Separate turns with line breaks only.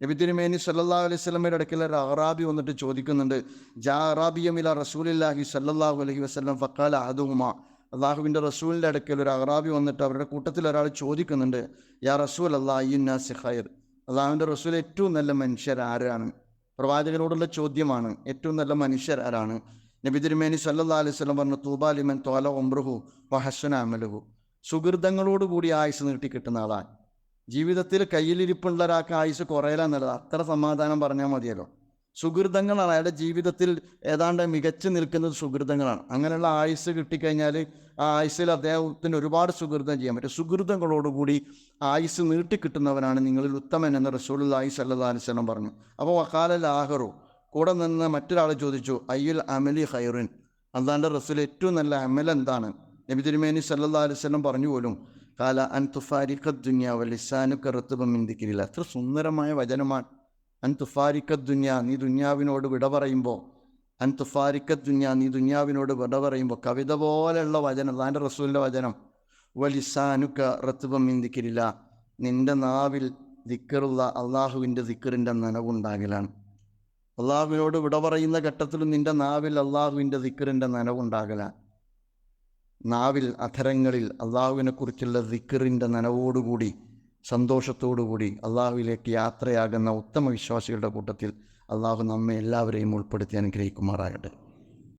നബി തിരുമേനി സല്ലാ അലൈഹി സ്വലമയുടെ അടുക്കൽ ഒരു അറാബി വന്നിട്ട് ചോദിക്കുന്നുണ്ട് ജാ അറാബിയമില റസൂലില്ലാഹി സല്ലാഹു അലഹി വസ്ലം ഫക്കാല അഹദുമ അള്ളാഹുവിന്റെ റസൂലിന്റെ അടുക്കൽ ഒരു അറാബി വന്നിട്ട് അവരുടെ കൂട്ടത്തിൽ ഒരാൾ ചോദിക്കുന്നുണ്ട് യാ റസൂൽ അള്ളാഹി ഖൈർ? അള്ളാഹുവിന്റെ റസൂൽ ഏറ്റവും നല്ല മനുഷ്യർ ആരാണ്? പ്രവാചകനോടുള്ള ചോദ്യമാണ് ഏറ്റവും നല്ല മനുഷ്യർ ആരാണ്? നബി തിരുമേനി സല്ലാ അലൈഹി സ്വലം പറഞ്ഞു തൂബാലിമൻ തോല ഒമ്രുഹു വഹസ്സന അമലുഹു. സുഹൃതങ്ങളോടുകൂടി ആയുസ് നീട്ടി കിട്ടുന്ന ആളാണ്. ജീവിതത്തിൽ കയ്യിലിരിപ്പുള്ള ഒരാൾക്ക് ആയുസ് കുറയലാന്നുള്ളത് അത്ര സമാധാനം പറഞ്ഞാൽ മതിയല്ലോ. സുഹൃതങ്ങളാണ്. അയാളുടെ ജീവിതത്തിൽ ഏതാണ്ട് മികച്ചു നിൽക്കുന്നത് സുഹൃതങ്ങളാണ്. അങ്ങനെയുള്ള ആയുസ് കിട്ടിക്കഴിഞ്ഞാൽ ആ ആയുസ്സിൽ അദ്ദേഹത്തിന് ഒരുപാട് സുഹൃതം ചെയ്യാൻ പറ്റും. സുഹൃതങ്ങളോടുകൂടി ആയുസ് നീട്ടിക്കിട്ടുന്നവനാണ് നിങ്ങളിൽ ഉത്തമൻ എന്ന് റസൂൽ ആയുസ് അല്ലാ അലിസ്ലം പറഞ്ഞു. അപ്പോൾ വക്കാല ലാഹറു കൂടെ നിന്ന് മറ്റൊരാൾ ചോദിച്ചു അയ്യുൽ അമലി ഖൈറിൻ? അള്ളാന്റെ റസൂൽ ഏറ്റവും നല്ല അമൽ എന്താണ്? നബി തിരുമേനി സല്ലാ അലിസ്ലം പറഞ്ഞു പോലും കാല അൻ തുഫാരിഖ ദുന്യ വലിസാനു റത്തുബം ഇന്ദിക്കില്ല അത്ര സുന്ദരമായ വചനമാണ്. അൻ തുഫാരിക്ക ദുന്യ നീ ദുന്യാവിനോട് വിട പറയുമ്പോൾ അൻ തുഫാരിക്ക ദുന്യ നീ ദുന്യാവിനോട് വിട പറയുമ്പോൾ കവിത പോലെയുള്ള വചനം താന്റെ റസൂലിന്റെ വചനം വലിസാനുക്ക റത്തുപം ഇന്ദിക്കില്ല നിന്റെ നാവിൽ ദിക്കറുള്ള അള്ളാഹുവിന്റെ ദിക്കറിന്റെ നനവുണ്ടാകലാണ്. അള്ളാഹുവിനോട് വിട പറയുന്ന ഘട്ടത്തിലും നിന്റെ നാവിൽ അള്ളാഹുവിന്റെ ദിക്കറിന്റെ നനവുണ്ടാകലാണ്. നാവിൽ അധരങ്ങളിൽ അള്ളാഹുവിനെക്കുറിച്ചുള്ള ദിക്കറിന്റെ നനവോടുകൂടി സന്തോഷത്തോടുകൂടി അള്ളാഹുവിലേക്ക് യാത്രയാകുന്ന ഉത്തമ വിശ്വാസികളുടെ കൂട്ടത്തിൽ അള്ളാഹു നമ്മെ എല്ലാവരെയും ഉൾപ്പെടുത്തി അനുഗ്രഹിക്കുമാറാകട്ടെ.